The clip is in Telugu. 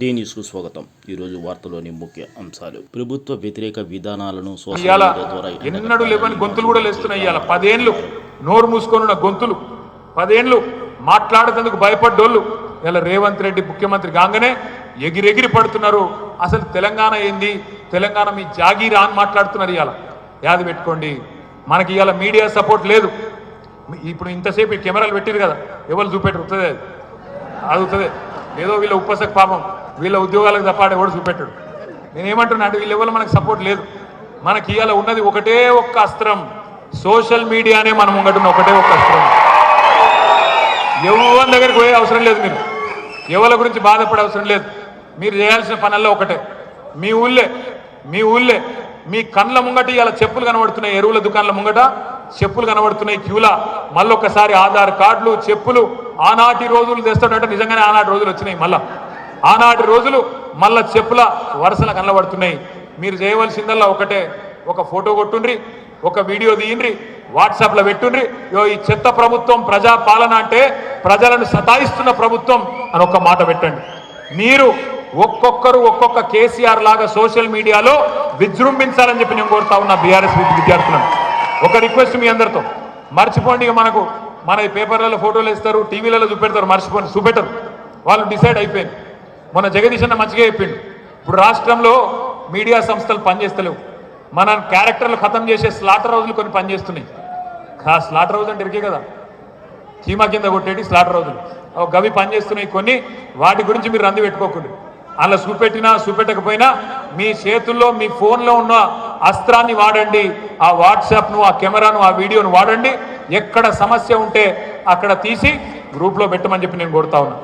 డి న్యూస్కు స్వాగతం. ఈరోజు వార్తలోని ముఖ్య అంశాలు. ప్రభుత్వ వ్యతిరేక విధానాలను సోషల్ ద్వారా ఎన్నడూ లేవని గొంతులు కూడా లేస్తున్నాయి ఇవాళ పదేండ్లు నోరు మూసుకొనున్న గొంతులు. పదేండ్లు మాట్లాడేందుకు భయపడ్డోళ్ళు. ఇలా రేవంత్ రెడ్డి ముఖ్యమంత్రి కాగానే ఎగిరెగిరి పడుతున్నారు. అసలు తెలంగాణ ఏంది? తెలంగాణ మీ జాగీరా అని మాట్లాడుతున్నారు ఇవాళ యాది పెట్టుకోండి. మనకి ఇవాళ మీడియా సపోర్ట్ లేదు. ఇప్పుడు ఇంతసేపు ఈ కెమెరాలు పెట్టారు కదా. ఎవరు వస్తుంది అది అదుగుతుంది ఏదో వీళ్ళ ఉపసక పాపం వీళ్ళ ఉద్యోగాలకు తప్పాడు ఎవడు చూపెట్టాడు. నేనేమంటున్నా అంటే వీళ్ళ ఎవరు మనకు సపోర్ట్ లేదు. మనకి ఇవాళ ఉన్నది ఒకటే ఒక్క అస్త్రం. సోషల్ మీడియానే మనం ముంగటున్న ఒకటే ఒక్క అస్త్రం. ఎవరి దగ్గరికి పోయే అవసరం లేదు మీరు. ఎవరి గురించి బాధపడే అవసరం లేదు. మీరు చేయాల్సిన పనుల్లో ఒకటే. మీ ఊళ్ళే మీ ఊళ్ళే మీ కండ్ల ముంగట ఇలా చెప్పులు కనబడుతున్నాయి ఎరువుల దుకాణాల ముంగట చెప్పులు కనబడుతున్నాయి క్యూలా. మళ్ళొక్కసారి ఆధార్ కార్డులు చెప్పులు ఆనాటి రోజులు తెస్తాడంటే నిజంగానే ఆనాటి రోజులు వచ్చినాయి మళ్ళా. ఆనాటి రోజులు మళ్ళా చెప్పుల వరుసలు కనబడుతున్నాయి. మీరు చేయవలసిందల్లా ఒకటే ఒక ఫోటో కొట్టుండ్రి ఒక వీడియో తీయండ్రి వాట్సాప్లో పెట్టుండ్రి యో ఈ చెత్త ప్రభుత్వం ప్రజా పాలన అంటే ప్రజలను సతాయిస్తున్న ప్రభుత్వం అని ఒక్క మాట పెట్టండి. మీరు ఒక్కొక్కరు ఒక్కొక్క కేసీఆర్ లాగా సోషల్ మీడియాలో విజృంభించాలని చెప్పి నేను కోరుతా ఉన్నా బీఆర్ఎస్ విద్యార్థులను. ఒక రిక్వెస్ట్ మీ అందరితో. మర్చిపోండి ఇక మనకు మన ఈ పేపర్లలో ఫోటోలు ఇస్తారు టీవీలలో చూపెడతారు మర్చిపోయి చూపెట్టరు. వాళ్ళు డిసైడ్ అయిపోయింది మన జగదీష్ అన్న మంచిగా చెప్పిండు. ఇప్పుడు రాష్ట్రంలో మీడియా సంస్థలు పనిచేస్తలేవు. మన క్యారెక్టర్లు ఖతం చేసే స్లాటర్ రోజులు కొన్ని పనిచేస్తున్నాయి. ఆ స్లాటర్ రోజు అంటే ఇరికే కదా. చీమా కింద కొట్టేటి స్లాటర్ రోజులు గవి పనిచేస్తున్నాయి కొన్ని వాటి గురించి మీరు రంది పెట్టుకోకండి. అలా చూపెట్టినా చూపెట్టకపోయినా మీ చేతుల్లో మీ ఫోన్లో ఉన్న అస్త్రాన్ని వాడండి. ఆ వాట్సాప్ను ఆ కెమెరాను ఆ వీడియోను వాడండి. ఎక్కడ సమస్య ఉంటే అక్కడ తీసి గ్రూప్లో పెట్టమని చెప్పి నేను కొడతా ఉన్నా.